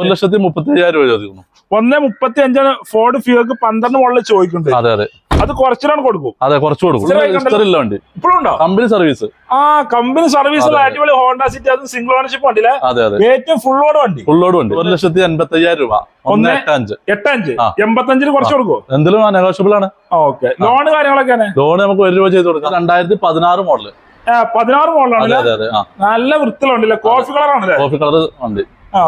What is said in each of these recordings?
ഒരു ലക്ഷത്തി മുപ്പത്തി അയ്യായിരം രൂപ ചോദിക്കുന്നു. ഒന്നേ മുപ്പത്തി അഞ്ചാണ് ഫോർഡ് ഫ്യൂക്ക് പന്ത്രണ്ട് മുകളിൽ ചോദിക്കുന്നുണ്ട്. അതെ അതെ. അത് കുറച്ചിലാണ് കൊടുക്കും. അതെ കുറച്ച് കൊടുക്കും. വണ്ടി. ഇപ്പോഴും ഉണ്ടോ? കമ്പനി സർവീസ് ആ കമ്പനി സർവീസ്. അടിപൊളി ഹോണ്ട സിറ്റി അതും സിംഗിൾ ഓണർഷിപ്പ് വണ്ടിയിലെ അതെ അതെ. ഏറ്റവും ഫുൾ ഓട് വണ്ടി. ഫുള്ളോട് വണ്ടി. ഒരു ലക്ഷത്തി എൺപത്തി അയ്യായിരം രൂപ. ഒന്ന് എട്ടഞ്ച്. എട്ടഞ്ച്. എൺപത്തഞ്ചിന് കുറച്ച് കൊടുക്കും എന്തെങ്കിലും നെഗോഷ്യബിൾ ആണ്. ഓക്കെ ലോൺ കാര്യങ്ങളൊക്കെ ലോൺ നമുക്ക് ഒരു രൂപ ചെയ്ത് കൊടുക്കാം. രണ്ടായിരത്തി പതിനാറ് മോഡൽ പതിനാറ് മോഡലാണ് നല്ല വൃത്തിലുണ്ടല്ലേ കോഫി കളർ ആണല്ലേ? കോഫി കളർ വണ്ടി.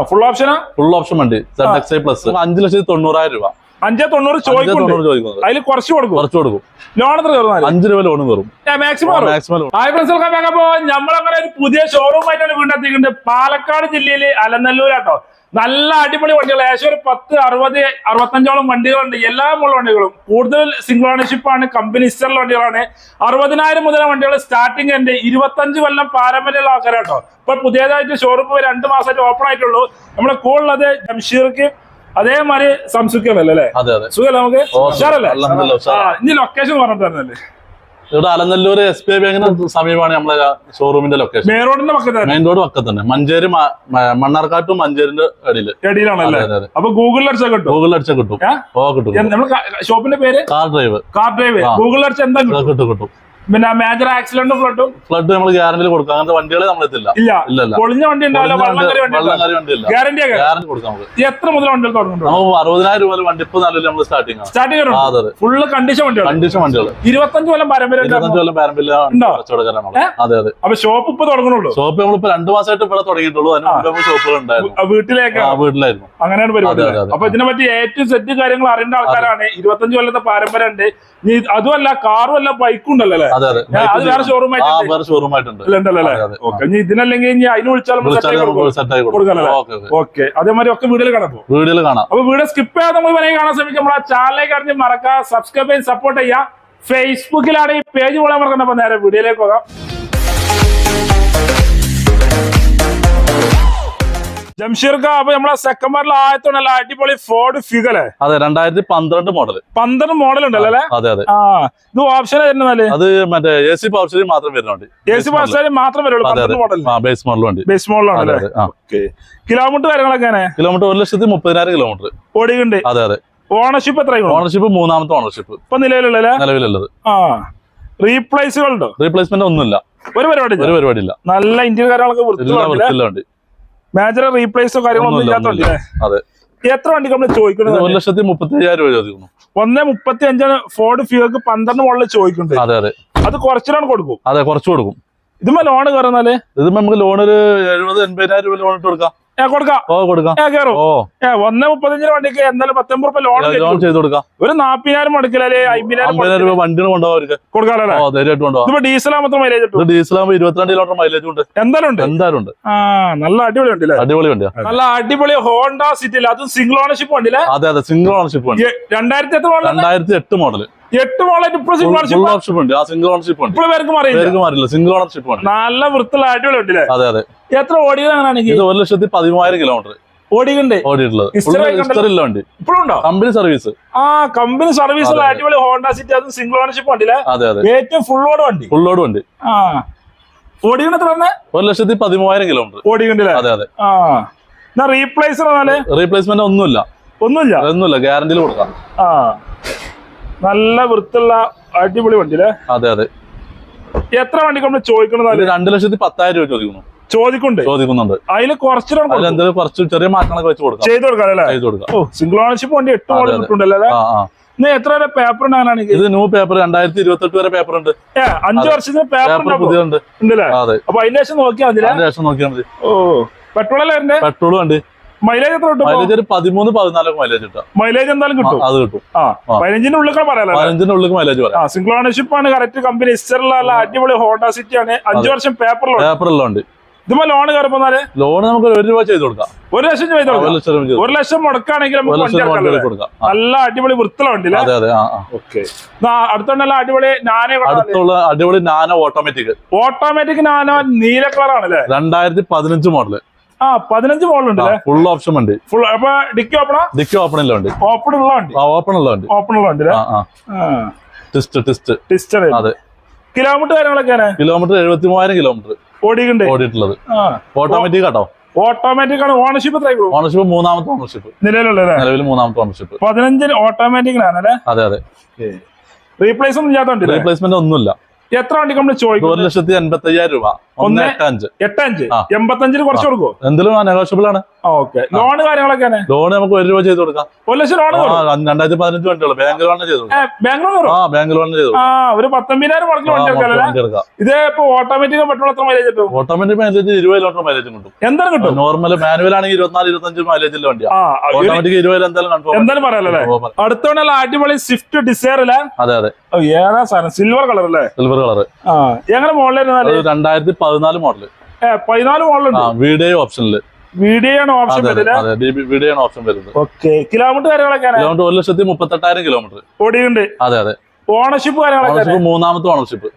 ഫുൾ ഓപ്ഷനാ ഫുൾ ഓപ്ഷൻ ഉണ്ട്. സെഡ് എക്സ് ഐ പ്ലസ് അഞ്ച് ലക്ഷത്തി തൊണ്ണൂറായിരം രൂപ. അഞ്ചേ തൊണ്ണൂറ് ചോദിക്കുന്നു ചോദിക്കുന്നുണ്ട്. അതിൽ കുറച്ച് കൊടുക്കും. കുറച്ച് കൊടുക്കും. ലോൺ എത്ര കയറുന്നാൽ അഞ്ച് രൂപ ലോണും കയറും maximum maximum hi friends welcome back അപ്പോ നമ്മളങ്ങനെ ഒരു പുതിയ ഷോറൂം ആയിട്ടാണ് വീണ്ടെത്തിക്കുന്നത് പാലക്കാട് ജില്ലയിൽ അലനല്ലൂരാട്ടോ. നല്ല അടിപൊളി വണ്ടികൾ ഏകദേശം ഒരു പത്ത് അറുപത് അറുപത്തഞ്ചോളം വണ്ടികളുണ്ട്. എല്ലാ മുള്ള വണ്ടികളും. കൂടുതൽ സിംഗിൾ ഓണർഷിപ്പ് ആണ്. കമ്പനി ഇസ്റ്ററിലെ വണ്ടികളാണ്. അറുപതിനായിരം മുതൽ വണ്ടികൾ സ്റ്റാർട്ടിംഗ് ഉണ്ട്. ഇരുപത്തഞ്ച് കൊല്ലം പാരമ്പര്യമുള്ള ആൾക്കാരാട്ടോ. ഇപ്പൊ പുതിയതായിട്ട് ഷോറൂം രണ്ട് മാസമായിട്ട് ഓപ്പൺ ആയിട്ടുള്ളൂ. നമ്മുടെ കൂടുതലത് ജംഷീർക്ക് അതേമാതിരി സംസുക്കല്ലേ അല്ലേ? സുഖല്ലേ നമുക്ക്? ഉഷാറല്ലേ. ഇനി ലൊക്കേഷൻ പറഞ്ഞിട്ട് തരുന്നല്ലേ ഇവിടെ അലനല്ലൂർ എസ് ബി ഐ ബാങ്കിന് സമീപമാണ് നമ്മളെ ഷോറൂമിന്റെ ലൊക്കേഷൻ മെയിൻ റോഡിന്റെ പക്കത്ത് മെയിൻ റോഡ് പക്കത്ത് തന്നെ മഞ്ചേരി മണ്ണാർക്കാട്ടും മഞ്ചേരിന്റെ ഇടയിൽ അതെ. അപ്പൊ ഗൂഗിളിൽ അടിച്ചാൽ കിട്ടും. ഗൂഗിളിൽ അടിച്ചാൽ കിട്ടും? ഓ കിട്ടും ഷോപ്പിന്റെ പേര്? Car drive. Car drive. ഗൂഗിളിൽ അടിച്ചാൽ എന്താ കിട്ടും കിട്ടും. പിന്നെ മേജർ ആക്സിഡന്റ് ഫ്ലഡും ഫ്ലഡ് നമ്മൾ ഗ്യാരണ്ടിയിൽ കൊടുക്കാം. അങ്ങനത്തെ വണ്ടികളെ നമ്മൾ എത്തില്ല ഇല്ല. പൊളിഞ്ഞ വണ്ടി ഗ്യാരണ്ടി എത്ര മുതൽ വണ്ടികൾ തുടങ്ങുന്നുണ്ടോ അറുപതിനായിരം രൂപ വണ്ടി ഇപ്പൊ നല്ല നമ്മൾ സ്റ്റാർട്ടിംഗ് സ്റ്റാർട്ടിംഗ് ഫുള്ള് കണ്ടീഷൻ വണ്ടികൾ. കണ്ടീഷൻ വണ്ടികൾ. ഇരുപത്തഞ്ച് കൊല്ലം പാരമ്പര്യം കൊല്ലം പാരമ്പര്യ കച്ചവടക്കാരാണ് അതെ അതെ. അപ്പൊ ഷോപ്പ് ഇപ്പൊ തുടങ്ങുന്നുള്ളൂ ഷോപ്പ് നമ്മളിപ്പോ രണ്ടു മാസമായിട്ട് ഇവിടെ തുടങ്ങിയിട്ടുള്ളൂ. അതിന് ഷോപ്പുകൾ ഉണ്ടായിരുന്നു. ആ, വീട്ടിലേക്ക്? വീട്ടിലായിരുന്നു. അങ്ങനെയാണ് പരിപാടി. അപ്പൊ ഇതിനെ പറ്റി ഏറ്റവും സെറ്റ് കാര്യങ്ങൾ അറിയേണ്ട ആൾക്കാരാണ്. ഇരുപത്തഞ്ച് കൊല്ലത്തെ പാരമ്പര്യം ഉണ്ട് അതുമല്ല കാറും അല്ല ബൈക്കും ഉണ്ടല്ലോ അല്ലേ? അതെ അതെ. വേറെ ഷോറൂം വേറെ ഷോറൂം ആയിട്ടുണ്ട്. ഇതിനല്ലെങ്കിൽ ഇനി അതിന് ഓക്കെ അതേമാതിരി ഒക്കെ വീഡിയോയിൽ കാണാം വീഡിയോയിൽ കാണാം. അപ്പൊ വീഡിയോ സ്കിപ്പ് ചെയ്യാതെ നമ്മൾ വരെ കാണാൻ ശ്രമിക്കും. നമ്മളെ ചാനലിലേക്ക് അറിഞ്ഞ് മറക്കുക സബ്സ്ക്രൈബ് ചെയ്ത് സപ്പോർട്ട് ചെയ്യാം ഫേസ്ബുക്കിലാണ് ഈ പേജ് പോലെ മറക്കണ്ട. അപ്പൊ നേരെ വീഡിയോയിലേക്ക് പോകാം. ജംഷീർക്ക അപ്പൊ നമ്മളെ സെക്കൻഡ് മോഡൽ ആയത്തോണ്ടല്ല അടിപൊളി ഫോർഡ് ഫിഗർ അതെ രണ്ടായിരത്തി പന്ത്രണ്ട് മോഡൽ പന്ത്രണ്ട് മോഡൽ ഉണ്ടല്ലേ അല്ലേ? അതെ അതെ. ആ ഇത് ഓപ്ഷൻ വരുന്നല്ലേ അത് മറ്റേ എ സി പവർ മാത്രം വരുന്നുണ്ട്. എ സി ബസ്സായാലും മാത്രം വരുള്ളൂ ബേസ് മോഡൽ വണ്ടി. ബേസ് മോഡലാണ് കിലോമീറ്റർ കാര്യങ്ങളൊക്കെ കിലോമീറ്റർ ഒരു ലക്ഷത്തി മുപ്പതിനായിരം കിലോമീറ്റർ. ഓടിയുണ്ട് അതെ അതെ. ഓണർഷിപ്പ് എത്ര ഓണർഷിപ്പ് മൂന്നാമത്തെ ഓണർഷിപ്പ് ഇപ്പൊ നിലവിലുള്ളല്ലേ നിലവിലുള്ളത്. ആ. റീപ്ലേസുകളുണ്ടോ റീപ്ലേസ്മെന്റ് ഒന്നുമില്ല. ഒരു പരിപാടി ഒരു പരിപാടിയില്ല നല്ല ഇന്ത്യൻ കാര്യങ്ങളൊക്കെ വണ്ടി. മേജർ റീപ്ലേസോ കാര്യങ്ങളൊന്നും ഇല്ലാത്തോണ്ടല്ലേ? അതെ. എത്ര വണ്ടി നമ്മൾ ചോദിക്കുന്നത് ഒരു ലക്ഷത്തി മുപ്പത്തി അയ്യായിരം രൂപ ചോദിക്കുന്നു. ഒന്നേ മുപ്പത്തി അഞ്ചാണ് ഫോർഡ് ഫ്യൂക്ക് പന്ത്രണ്ട് മുകളിൽ ചോദിക്കുന്നുണ്ട്. അതെ അതെ. അത് കുറച്ചിലാണ് കൊടുക്കും. അതെ കുറച്ച് കൊടുക്കും. ഇതുമ്പോ ലോൺ കയറുന്നാൽ ഇതുമ്പോ നമുക്ക് ലോൺ ഒരു എഴുപത് എൺപതിനായിരം രൂപ ലോൺ ഇട്ട് കൊടുക്കാം. കൊടുക്കാം. ഓ കൊടുക്കാം. ഏ കയറും ഓ. ഏ ഒന്നേ മുപ്പത്തഞ്ചിന് വണ്ടിക്ക് എന്തായാലും പത്തൊമ്പത് റുപ്യ ലോൺ ലോൺ ചെയ്ത് കൊടുക്കാം. ഒരു നാപ്പതിനായിരം മുടക്കില്ലേ അമ്പതിനായിരം അമ്പതിനായിരം രൂപ വണ്ടിന് കൊണ്ടുപോകാം ധൈര്യമായിട്ട് കൊണ്ടുപോകാം. ഇതിപ്പോ ഡീസൽ മാത്രം മൈലേജ് ഡീസലാകുമ്പോൾ ഇരുപത്തിരണ്ട് കിലോമീറ്റർ മൈലേജ് ഉണ്ട്. എന്തായാലും ഉണ്ട്. എന്തായാലും ഉണ്ട്. നല്ല അടിപൊളി ഉണ്ടല്ലേ അടിപൊളി വണ്ടി നല്ല അടിപൊളി ഹോണ്ട സിറ്റിയിൽ അതും സിംഗിൾ ഓണർഷിപ്പ് ഉണ്ടല്ലേ അതെ അതെ സിംഗിൾ ഓണർഷിപ്പ് വണ്ടി. രണ്ടായിരത്തി എട്ട് മോഡൽ രണ്ടായിരത്തി എട്ട് മോഡൽ എട്ട് സിംഗിൾ ഓണർഷിപ്പ് ഉണ്ട്. ആ സിംഗിൾ ഓണർഷിപ്പ് ഉണ്ട്. ഇപ്പോൾ പേർക്കും അറിയില്ല സിംഗിൾ ഓണർഷിപ്പ് നല്ല വൃത്തിയുള്ള അടിപൊളി ഉണ്ടല്ലേ അതെ അതെ. എത്ര ഇത് ഒരു ലക്ഷത്തി പതിമൂവായിരം കിലോമീറ്റർ ഓടിയിട്ടുള്ളത്. ഉണ്ടോ? കമ്പനി സർവീസ് ആ കമ്പനി സർവീസ്. അടിപൊളി ഹോണ്ട സിറ്റി അതും സിംഗിൾ ഓണർഷിപ്പ് അതെ അതെ. ഏറ്റവും ഫുൾ ഓഡ് വണ്ടി. ഫുൾ ഓഡ് വണ്ടി. ആ. ഓടിയുണ്ട് എത്ര ഒരു ലക്ഷത്തി പതിമൂവായിരം കിലോമീറ്റർ ഓടിയുണ്ടല്ലേ അതെ അതെ. ആ. റീപ്ലേസ് റീപ്ലേസ്മെന്റ് ഒന്നുമില്ല. ഒന്നുമില്ല? ഒന്നുമില്ല. ഗ്യാരണ്ടിയിൽ കൊടുക്കാം. ആ. നല്ല വൃത്തിയുള്ള അടിപൊളി വണ്ടിയില്ലേ? അതെ അതെ. എത്ര വണ്ടി നമ്മൾ ചോദിക്കണമെന്നാൽ രണ്ടു ലക്ഷത്തി പത്തായിരം രൂപ ചോദിക്കുന്നു. ചോദിക്കുന്നുണ്ട്? ചോദിക്കുന്നുണ്ട്. അതിൽ എന്തെങ്കിലും കുറച്ച് ചെറിയ മാറ്റങ്ങളൊക്കെ വെച്ച് കൊടുക്കാം. ചെയ്ത് കൊടുക്കാം അല്ലേ? ചെയ്ത് കൊടുക്കാം. ഓ സിംഗിൾ ഓണർഷിപ്പ് വണ്ടി എട്ട് മോഡൽ കിട്ടുന്നുണ്ടല്ലേ അല്ലേ? എത്ര വരെ പേപ്പർ ഉണ്ടാകാനാണ് ഇത് ന്യൂ പേപ്പർ രണ്ടായിരത്തി ഇരുപത്തി എട്ട് വരെ പേപ്പർ ഉണ്ട്. അഞ്ചു. വർഷത്തിന് പേപ്പർ പുതിയുണ്ട് അപ്പൊ അതിന്റെ ശേഷം നോക്കിയാൽ മതി അതിന്റെ ശേഷം നോക്കിയാൽ മതി. ഓ പെട്രോൾ അല്ലേ പെട്രോളും വണ്ടി. മൈലേജ് എത്ര കിട്ടും മൈലേജ് ഒരു പതിമൂന്ന് പതിനാലൊക്കെ മൈലേജ് കിട്ടും. മൈലേജ് എന്തായാലും കിട്ടും. അത് കിട്ടും. ആ. പതിനഞ്ചിന്റെ ഉള്ളിൽ പറയാലോ പതിനഞ്ചിന്റെ ഉള്ളിൽ മൈലേജ് പറയാം. സിംഗിൾ ഓണർഷിപ്പ് ആണ് കറക്റ്റ് കമ്പനി ഹിസ്റ്ററിലുള്ള അടിപൊളി ഹോണ്ട സിറ്റി ആണ്. അഞ്ചു വർഷം പേപ്പറിലുണ്ട് പേപ്പറിലുണ്ട് ഇതുമ്പോ ലോൺ കയറുമ്പോ ലോൺ നമുക്ക് ഒരു രൂപ ചെയ്ത് കൊടുക്കാം. ഒരു ലക്ഷം രൂപ ചെയ്ത് ഒരു കൊടുക്കാം. ലക്ഷം ഒരു ലക്ഷം മുടക്കാണെങ്കിൽ നല്ല അടിപൊളി വൃത്തിയുള്ള വണ്ടിയില്ല? അതെ അതെ. ഓക്കെ അടുത്തുണ്ടല്ല അടിപൊളി നാനോ അടുത്തുള്ള അടിപൊളി നാനോ ഓട്ടോമാറ്റിക് ഓട്ടോമാറ്റിക് നാനോ നീല കളർ ആണല്ലേ? രണ്ടായിരത്തി പതിനഞ്ച് മോഡൽ ആ പതിനഞ്ച് മോഡലുണ്ട് അല്ലേ ഫുൾ ഓപ്ഷൻ ഉണ്ട്. ഫുൾ അപ്പൊ ഡിക്കി ഓപ്പണാ ഡിക്കി ഓപ്പൺ ഉണ്ട് ഓപ്പൺ ഉള്ള വണ്ടി. ആ ഓപ്പൺ ഉള്ള വണ്ടി. ഓപ്പൺ ഉള്ള വണ്ടി ആ ആ. ടിസ്റ്റ് ടിസ്റ്റ് ടിസ്റ്റർ അതെ. കിലോമീറ്റർ കാര്യങ്ങളൊക്കെ കിലോമീറ്റർ എഴുപത്തി മൂവായിരം കിലോമീറ്റർ ഓടിയിട്ടുണ്ട്. ഓടിയിട്ടുള്ളത്. ഓട്ടോമാറ്റിക് കേട്ടോ ഓട്ടോമാറ്റിക് ആണ്. ഓണർഷിപ്പ് ഓണർഷിപ്പ് മൂന്നാമത്തെ ഓണർഷിപ്പ് നിലവിലുള്ളത് നിലവിൽ മൂന്നാമത്തെ ഓണർഷിപ്പ് പതിനഞ്ചിന് ഓട്ടോമാറ്റിക്കിലാണ് അല്ലേ? അതെ അതെ. റീപ്ലേസ് ഒന്നും ചെയ്യാത്ത റീപ്ലേസ്മെന്റ് ഒന്നുമില്ല. എത്ര വണ്ടി നമ്മൾ ചോദിക്കും ഒരു ലക്ഷത്തി എൺപത്തി അയ്യായിരം രൂപ. ഒന്ന് എട്ടഞ്ച് എട്ട് എട്ടഞ്ച്. എൺപത്തഞ്ചിന് കുറച്ച് കൊടുക്കുമോ എന്തിലും നെഗോഷ്യബിൾ ആണ്. ഓക്കെ. ലോൺ കാര്യങ്ങളൊക്കെ ലോൺ നമുക്ക് ഒരു രൂപ ചെയ്ത് കൊടുക്കാം. ഒരു ലക്ഷം ലോൺ രണ്ടായിരത്തി പതിനഞ്ച് വണ്ടിയുള്ളൂ ബാങ്ക് ലോൺ ചെയ്തു ബാംഗ്ലൂർ ആ ബാങ്ക് ലോൺ ചെയ്തു ആ ഒരു പത്തൊമ്പതിനായിരം മുടക്കി വണ്ടി ഇത് ഇപ്പൊ ഓട്ടോമാറ്റിക് പെട്രോൾ എത്ര മൈലേജ് കിട്ടും? ഓട്ടോമാറ്റിക് മൈലേജ് ഇരുപത് കിലോമീറ്റർ മൈലേജ് കിട്ടും. എന്താണ് കിട്ടും? നോർമൽ മാനുവൽ ആണെങ്കിൽ ഇരുപത്തിനാല് ഇരുപത്തഞ്ച് മൈലേജിന്റെ വണ്ടിയാണ് ഓട്ടോമാറ്റിക് എന്തായാലും കൺഫേം എന്തായാലും പറയാലല്ലേ അടുത്തോണ്ടുള്ള അടിപൊളി സ്വിഫ്റ്റ് ഡിസയർ അല്ലേ? അതെ അതെ. ഏതാ സാധനം? സിൽവർ കളർ അല്ലേ? സിൽവർ കളർ എങ്ങനെ മോഡൽ രണ്ടായിരത്തി പതിനാല് മോഡൽ പതിനാല് മോഡൽ വീഡിയോ ഓപ്ഷനിൽ വീഡിയോ ഓപ്ഷൻ അതെ അതെ വീഡിയോ ഓപ്ഷൻ വരുന്നത്. ഓക്കെ കിലോമീറ്റർ കാര്യങ്ങളൊക്കെ കിലോമീറ്റർ ഒരു ലക്ഷത്തി മുപ്പത്തെട്ടായിരം കിലോമീറ്റർ ഓടിയുണ്ട് അതെ അതെ. ഓണർഷിപ്പ് കാര്യങ്ങളൊക്കെ മൂന്നാമത്തെ ഓണർഷിപ്പ്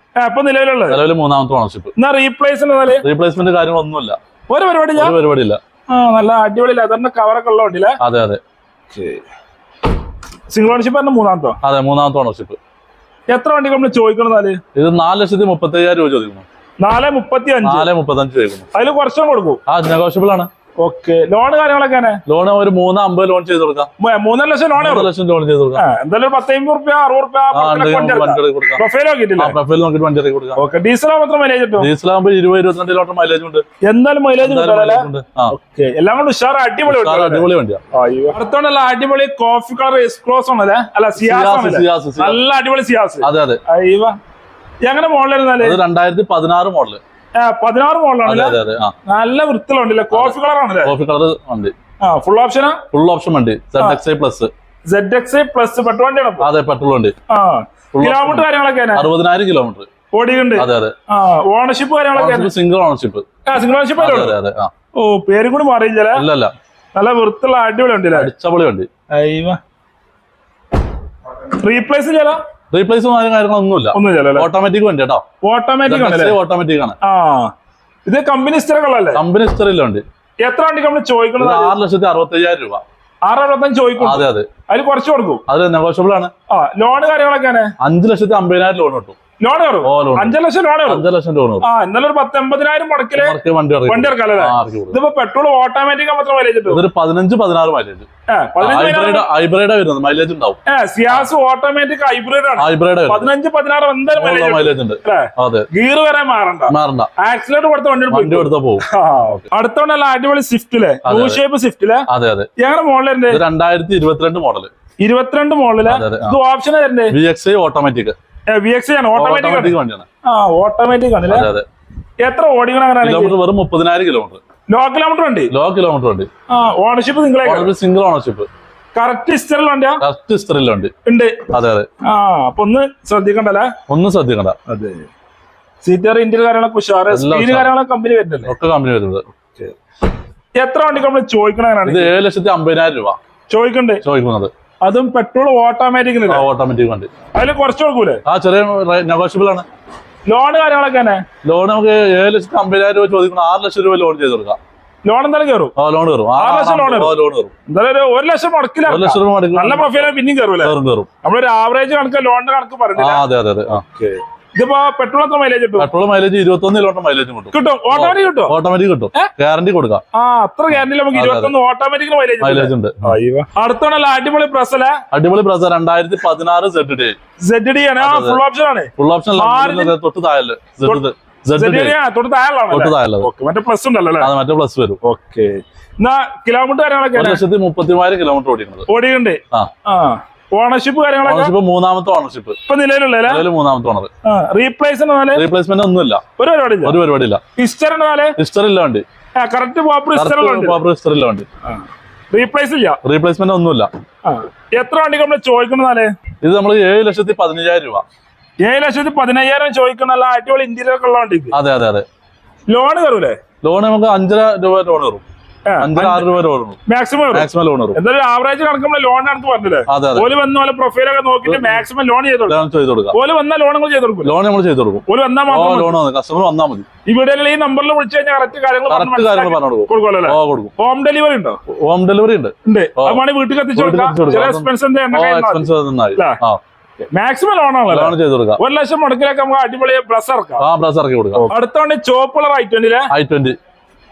നിലവിലുള്ള നിലവിൽ മൂന്നാമത്തെ ഓണർഷിപ്പ് എന്നാ റീപ്ലേസ് എന്നാൽ റീപ്ലേസ്മെന്റ് കാര്യങ്ങളൊന്നുമില്ല. ഒരു പരിപാടി ഒരു പരിപാടിയില്ല. ആ നല്ല അടിപൊളി ലെതറിന്റെ കവറൊക്കെ ഉള്ള വണ്ടിയില്ലേ? അതെ അതെ. സിംഗിൾ ഓണർഷിപ്പ് തന്നെ മൂന്നാമത്തോ? അതെ മൂന്നാമത്തെ ഓണർഷിപ്പ് എത്ര വണ്ടി നമ്മൾ ചോദിക്കണമെന്നാൽ ഇത് നാല് ലക്ഷത്തി മുപ്പത്തി അയ്യായിരം രൂപ ചോദിക്കുന്നു. നാല് മുപ്പത്തി അഞ്ച് നാല് മുപ്പത്തഞ്ച് ചോദിക്കുന്നു. അതിൽ കുറച്ചും കൊടുക്കും. ആ നെഗോഷ്യബിൾ ആണ്. ഓക്കെ. ലോൺ കാര്യങ്ങളൊക്കെ ലോൺ ഒരു മൂന്ന് അമ്പത് ലോൺ ചെയ്ത് കൊടുക്കാം. മൂന്നര ലക്ഷം ലോൺ ലക്ഷം ലോൺ ചെയ്ത് കൊടുക്കാം. എന്തായാലും പത്തമ്പത് റുപ്യ അറുപത് റുപ്യ പ്രൊഫൈൽ നോക്കിയിട്ടില്ല? പ്രൊഫൈൽ വണ്ടി ഇറക്കി കൊടുക്കാം ഓക്കെ മാത്രം മൈലേജ് കിട്ടും? ഡീസലാകുമ്പോൾ ഇരുപത് ഇരുപത്തിരണ്ട് ലോട്ടർ മൈലേജ് ഉണ്ട്. എന്തായാലും മൈലേജ് ഓക്കെ എല്ലാം കൊണ്ട് ഉഷാർ അടിപൊളി? അടിപൊളി വണ്ടിയാണ് അടുത്തോണ്ടല്ല അടിപൊളി കോഫി കളർ എക്സ്ക്ലോസ് ആണല്ലേ അല്ല? സിയാസ്. നല്ല അടിപൊളി സിയാസ് അതെ അതെ. അയ്യോ. എങ്ങനെ അത് രണ്ടായിരത്തി പതിനാറ് മോഡൽ പതിനാറ് അതെ നല്ല വൃത്തിയിലുണ്ട് കോഫി കളർ ആണല്ലേ കോഫി കളർ ഉണ്ട്. ഫുൾ ഓപ്ഷനാ ഫുൾ ഓപ്ഷൻ ഉണ്ട്. Plus Z X plus petrol വണ്ടിയാണ് അതെ പെട്രോൾ ഉണ്ട്. കിലോമീറ്റർ കാര്യങ്ങളൊക്കെ അറുപതിനായിരം കിലോമീറ്റർ ഓടിയുണ്ട് അതെ അതെ. ഓണർഷിപ്പ് കാര്യങ്ങളൊക്കെ സിംഗിൾ ഓണർഷിപ്പ് സിംഗിൾ ഓണർഷിപ്പ് ഓ പേരും കൂടി മാറിയില്ല നല്ല വൃത്തിയുള്ള അടിപൊളി ഉണ്ട് അടിച്ചപൊളി ഉണ്ട് റീപ്ലേസ് ചെയ്യാലോ റീപ്ലേസും കാര്യങ്ങളൊന്നുമില്ല. ഓട്ടോമാറ്റിക് വണ്ടി കേട്ടോ. ഓട്ടോമാറ്റിക് ഓട്ടോമാറ്റിക് ആണ്. ആ. ഇത് കമ്പനി സ്ഥിരങ്ങളല്ലേ? കമ്പനി സ്ഥിരയിലുണ്ട് എത്ര വണ്ടി നമ്മൾ ചോദിക്കുന്നത് ആറ് ലക്ഷത്തി അറുപത്തി അയ്യായിരം രൂപ. ആറ് അറുപത്തഞ്ച് ചോദിക്കും. അതെ അതെ. അതിൽ കുറച്ച് കൊടുക്കും. അത് നെഗോഷ്യബിൾ ആണ്. ആ ലോൺ കാര്യങ്ങളൊക്കെ അഞ്ച് ലക്ഷത്തി അമ്പതിനായിരം ലോൺ കിട്ടും. ലോൺ കയറും? അഞ്ചു ലക്ഷം ലോൺ കയറും. അഞ്ച് ലക്ഷം ലോൺ ആ എന്നാലും ഒരു പത്ത് എൺപതിനായിരം മുടക്കിൽ വണ്ടി വണ്ടി ഇറക്കാം അല്ലേ ആ, ഇറക്കി കൊടുക്കും. ഇതിപ്പോ പെട്രോൾ ഓട്ടോമാറ്റിക് മാത്രം മൈലേജ് ഇതൊരു പതിനഞ്ച് പതിനാറ് മൈലേജ് ഹൈബ്രിഡ് വരുന്നത്. മൈലേജ് ഉണ്ടാവും. സിയാസ് ഓട്ടോമാറ്റിക് ഹൈബ്രിഡ് ആണ്. ഹൈബ്രിഡ് പതിനഞ്ച് പതിനാറ് എന്തായാലും മൈലേജ് ഉണ്ട്. അതെ. ഗീർ വരെ മാറണ്ട. മാറണ്ട. ആക്സിലേറ്റർ കൊടുത്ത വണ്ടി വണ്ടി കൊടുത്ത പോകും അടുത്തോണ്ടല്ല അടിപൊളി സ്വിഫ്റ്റിൽ അതെ, ഷേപ്പ് സ്വിഫ്റ്റിൽ അതെ അതെ. ഞങ്ങളുടെ ഇത് രണ്ടായിരത്തി ഇരുപത്തിരണ്ട് മോഡൽ ഇരുപത്തിരണ്ട് മോഡൽ ഇത് ഓപ്ഷൻ തരണ്ടേ V X automatic V X ആണ്. ഓട്ടോമാറ്റിക് വണ്ടിയാണ്. ആ ഓട്ടോമാറ്റിക് ആണ് അതെ അതെ. എത്ര ഓടിക്കണം അങ്ങനെ വെറും മുപ്പതിനായിരം കിലോമീറ്റർ ലോ കിലോമീറ്റർ ഉണ്ട് ലോ കിലോമീറ്റർ ഉണ്ട് ആ ഓണർഷിപ്പ് നിങ്ങളെ സിംഗിൾ ഓണർഷിപ്പ് കറക്റ്റ് ഹിസ്റ്ററിൽ ഉണ്ട്. അതെ അതെ. ആ അപ്പൊ ഒന്ന് ശ്രദ്ധിക്കണ്ടല്ലേ ഒന്ന് ശ്രദ്ധിക്കണ്ട. അതെ. സീറ്റർ ഇന്ത്യൻ കാര്യങ്ങളൊക്കെ ഉഷാറ്. എല്ലാം കാര്യങ്ങളൊക്കെ കമ്പനി വരുന്നുണ്ട് ഒക്കെ കമ്പനി വരുന്നത്. എത്ര നമ്മൾ ചോദിക്കണ ഇത് ഏഴ് ലക്ഷത്തി അമ്പതിനായിരം രൂപ. ചോദിക്കണ്ട്. ചോദിക്കുന്നത്. അതും പെട്രോൾ ഓട്ടോമാറ്റിക് ഓട്ടോമാറ്റിക് വണ്ടി. അതിൽ കുറച്ച് കൊടുക്കൂലേ? ആ ചെറിയ നെഗോഷ്യബിൾ ആണ്. ലോൺ കാര്യങ്ങളൊക്കെ തന്നെ? ലോൺ നമുക്ക് ഏഴ് ലക്ഷത്തി അമ്പതിനായിരം രൂപ ചോദിക്കണം ആറ് ലക്ഷം രൂപ ലോൺ ചെയ്ത് കൊടുക്കാം. ലോൺ എന്തായാലും കയറും ആ ലോൺ കയറും ആറ് ലക്ഷം ലോൺ ലോൺ കയറും എന്തായാലും ഒരു ഒരു ലക്ഷം മുടക്കില്ല. ഒരു ലക്ഷം രൂപ നല്ല പ്രൊഫൈലാണ് പിന്നെയും കയറൂലേ കയറും കയറും നമ്മളൊരു ആവറേജ് കണക്ക് ലോണിന്റെ കണക്ക് പറഞ്ഞു അതെ അതെ അതെ. ആ. ഇതിപ്പോ പെട്രോൾ എത്ര മൈലേജ് കിട്ടും? പെട്രോൾ മൈലേജ് ഇരുപത്തൊന്ന് കിലോമീറ്റർ മൈലേജ് കിട്ടും. കിട്ടും. ഓട്ടോമാറ്റിക് കിട്ടും? ഓട്ടോമാറ്റിക് കിട്ടും. ഗ്യാരണ്ടി കൊടുക്കാം. ആ അത്ര ഗ്യാരണ്ടി നമുക്ക്. ഇരുപത്തൊന്ന് ഓട്ടോമാറ്റിക് മൈലേജ് മൈലേജ് ഉണ്ട്. അടുത്തോണ്ടല്ല അടിപൊളി പ്രസല അടിപൊളി പ്രസ രണ്ടായിരത്തി പതിനാറ് സെഡ് ഡി സെഡ് ഡി ആണ്. ഫുൾ ഓപ്ഷൻ ആണ്. ഫുൾ ഓപ്ഷൻ തൊട്ട് താഴെ തൊട്ട്- മറ്റേ പ്ലസ് ഉണ്ടല്ലോ അല്ലേ? മറ്റേ പ്ലസ് വരും. ഓക്കെ എന്നാ കിലോമീറ്റർ കാര്യങ്ങളൊക്കെ ലക്ഷത്തി മുപ്പത്തിമായിരം കിലോമീറ്റർ ഓടിക്കുന്നത് ഓടിയുണ്ട് ആ. ഓണർഷിപ്പ് കാര്യങ്ങളൊക്കെ? ഓണർഷിപ്പ് മൂന്നാമത്തെ ഓണർഷിപ്പ് ഇപ്പൊ നിലവിലുള്ള നിലവിൽ മൂന്നാമത്തെ ഓണർ റീപ്ലേസ് റീപ്ലേസ്മെന്റ് ഒന്നുമില്ല. ഒരു പരിപാടി ഇല്ല ഒരു പരിപാടിയില്ല. ഹിസ്റ്റർ നാല്? ഹിസ്റ്റർ ഇല്ല വണ്ടി. കറക്റ്റ് പോപ്പർ ഹിസ്റ്റർ ഉണ്ട് പ്രോപ്പർ ഹിസ്റ്റർ ഇല്ല റീപ്ലേസ് ഇല്ല? റീപ്ലേസ്മെന്റ് ഒന്നുമില്ല. എത്ര വണ്ടി നമ്മൾ ചോദിക്കണം നാല്? ഇത് നമ്മൾ ഏഴ് ലക്ഷത്തി പതിനയ്യായിരം രൂപ. ഏഴ് ലക്ഷത്തി പതിനയ്യായിരം ചോദിക്കണല്ല അടിപൊളി ഇന്ത്യയിലൊക്കെ ഒക്കെ ഉള്ള വണ്ടിക്ക് അതെ അതെ അതെ. ലോൺ കയറൂലേ ലോൺ നമുക്ക് അഞ്ചര രൂപ ലോൺ കയറും അഞ്ചര ആറ് രൂപ ലോൺ മാക്സിമം കയറും മാക്സിമം ലോൺ എന്തായാലും ആവറേജ് ലോൺ പറഞ്ഞില്ലേ? അതെ അതെ. ഓൽ വന്ന പോലെ പ്രൊഫൈലൊക്കെ നോക്കിയിട്ട് മാക്സിമം ലോൺ ചെയ്ത് കൊടുക്കും. കൊടുക്കാം. ഓൽ വന്ന ചെയ്ത് കൊടുക്കും ലോൺ നമ്മൾ ചെയ്ത് കൊടുക്കും. ഓൽ വന്നാൽ മാത്രം. ലോൺ കസ്റ്റമർ വന്നാൽ മതി. ഈ നമ്പറിൽ വിളിച്ചു കഴിഞ്ഞാൽ കറക്റ്റ് കാര്യങ്ങൾ കൊടുക്കും. ഹോം ഡെലിവറി ഉണ്ടോ? ഹോം ഡെലിവറി ഉണ്ട്. വീട്ടിൽ എത്തിച്ചു വീട്ടിൽ കൊടുക്കാം. എത്തിച്ച് കൊടുക്കാം. എക്സ്പെൻസ് എക്സ്പെൻസ് ആ. മാക്സിമം ലോൺ ലോൺ ചെയ്ത് കൊടുക്കാം. ഒരു ലക്ഷം മുടക്കിലൊക്കെ നമുക്ക് അടിപൊളി പ്ലസ് ഇറക്കാം. ആ പ്ലസ് ഇറക്കി കൊടുക്കാം. അടുത്തോണ്ട് ചോപ്പുള്ള ഐ ട്വന്റിലെ ഐ ട്വന്റി